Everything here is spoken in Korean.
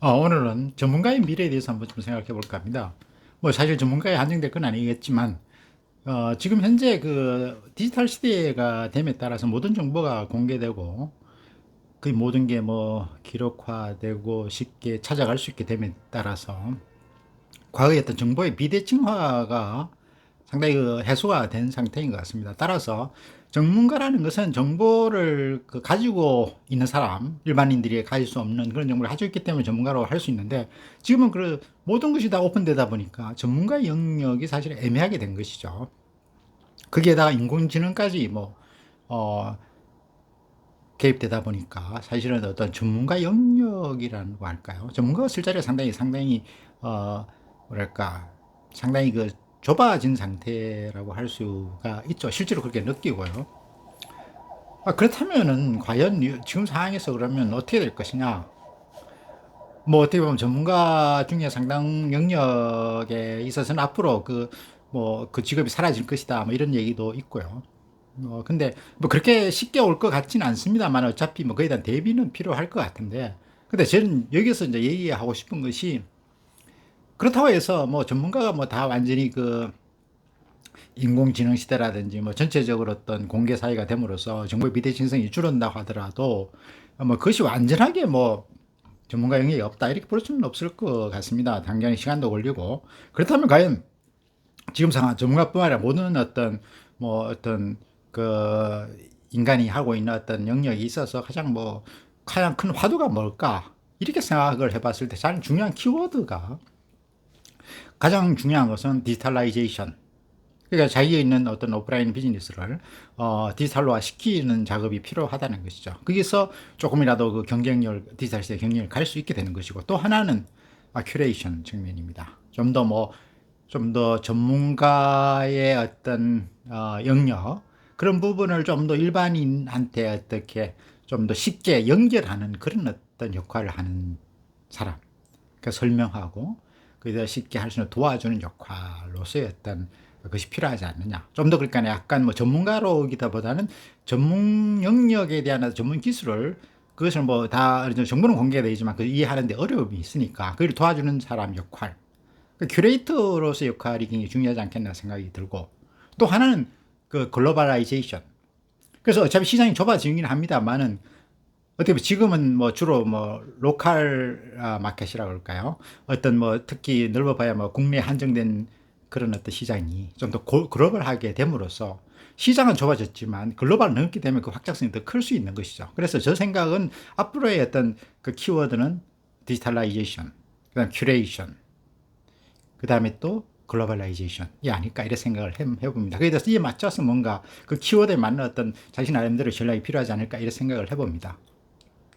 어, 오늘은 전문가의 미래에 대해서 한번 좀 생각해 볼까 합니다. 뭐 사실 전문가에 한정될 건 아니겠지만, 어, 지금 현재 그 디지털 시대가 됨에 따라서 모든 정보가 공개되고, 그 모든 게 뭐 기록화되고 쉽게 찾아갈 수 있게 됨에 따라서, 과거의 어떤 정보의 비대칭화가 상당히 그 해소가 된 상태인 것 같습니다. 따라서 전문가라는 것은 정보를 그 가지고 있는 사람, 일반인들이 가질 수 없는 그런 정보를 가지고 있기 때문에 전문가로 할 수 있는데 지금은 그 모든 것이 다 오픈되다 보니까 전문가의 영역이 사실 애매하게 된 것이죠. 거기에다가 인공지능까지 뭐, 어, 개입되다 보니까 사실은 어떤 전문가 영역이라고 할까요? 전문가가 쓸 자리가 상당히 상당히 어 뭐랄까 상당히 그 좁아진 상태라고 할 수가 있죠. 실제로 그렇게 느끼고요. 아, 그렇다면은 과연 이- 지금 상황에서 그러면 어떻게 될 것이냐? 뭐 어떻게 보면 전문가 중에 상당 영역에 있어서는 앞으로 그 뭐 그 직업이 사라질 것이다 뭐 이런 얘기도 있고요. 어 근데 뭐 그렇게 쉽게 올 것 같지는 않습니다만 어차피 뭐 그에 대한 대비는 필요할 것 같은데 근데 저는 여기서 이제 얘기하고 싶은 것이 그렇다고 해서 뭐 전문가가 뭐 다 완전히 그 인공지능 시대라든지 뭐 전체적으로 어떤 공개 사회가 됨으로써 정보의 비대칭성이 줄어든다고 하더라도 뭐 그것이 완전하게 뭐 전문가 영역이 없다 이렇게 볼 수는 없을 것 같습니다. 당연히 시간도 걸리고 그렇다면 과연 지금 상황 전문가뿐만 아니라 모든 어떤 뭐 어떤 그 인간이 하고 있는 어떤 영역이 있어서 가장 뭐 가장 큰 화두가 뭘까 이렇게 생각을 해봤을 때 가장 중요한 키워드가 가장 중요한 것은 디지털라이제이션. 그러니까 자기에 있는 어떤 오프라인 비즈니스를 어, 디지털로화 시키는 작업이 필요하다는 것이죠. 거기서 조금이라도 그 경쟁력, 디지털 시대 경쟁을 갈 수 있게 되는 것이고 또 하나는 아, 큐레이션 측면입니다. 좀 더 뭐, 좀 더 전문가의 어떤 어, 영역 그런 부분을 좀 더 일반인한테 어떻게 좀 더 쉽게 연결하는 그런 어떤 역할을 하는 사람. 그 설명하고 그래서 쉽게 할 수 있는 도와주는 역할로서의 어떤 것이 필요하지 않느냐. 좀 더 그러니까 약간 뭐 전문가로기보다는 전문 영역에 대한 전문 기술을 그것을 뭐 다 정보는 공개되지만 그 이해하는데 어려움이 있으니까 그걸 도와주는 사람 역할. 그 큐레이터로서의 역할이 굉장히 중요하지 않겠나 생각이 들고 또 하나는 그 글로벌라이제이션. 그래서 어차피 시장이 좁아지긴 합니다만은 어떻게 보면 지금은 뭐 주로 뭐 로컬 아, 마켓이라고 할까요? 어떤 뭐 특히 넓어봐야 뭐 국내 한정된 그런 어떤 시장이 좀 더 글로벌하게 됨으로써 시장은 좁아졌지만 글로벌 넘기 때문에 그 확장성이 더 클 수 있는 것이죠. 그래서 저 생각은 앞으로의 어떤 그 키워드는 디지털라이제이션, 그다음 큐레이션, 그다음에 또 글로벌라이제이션이 아닐까 이런 생각을 해, 해봅니다. 그래서 이에 맞춰서 뭔가 그 키워드에 맞는 어떤 자신 나름대로 전략이 필요하지 않을까 이런 생각을 해봅니다.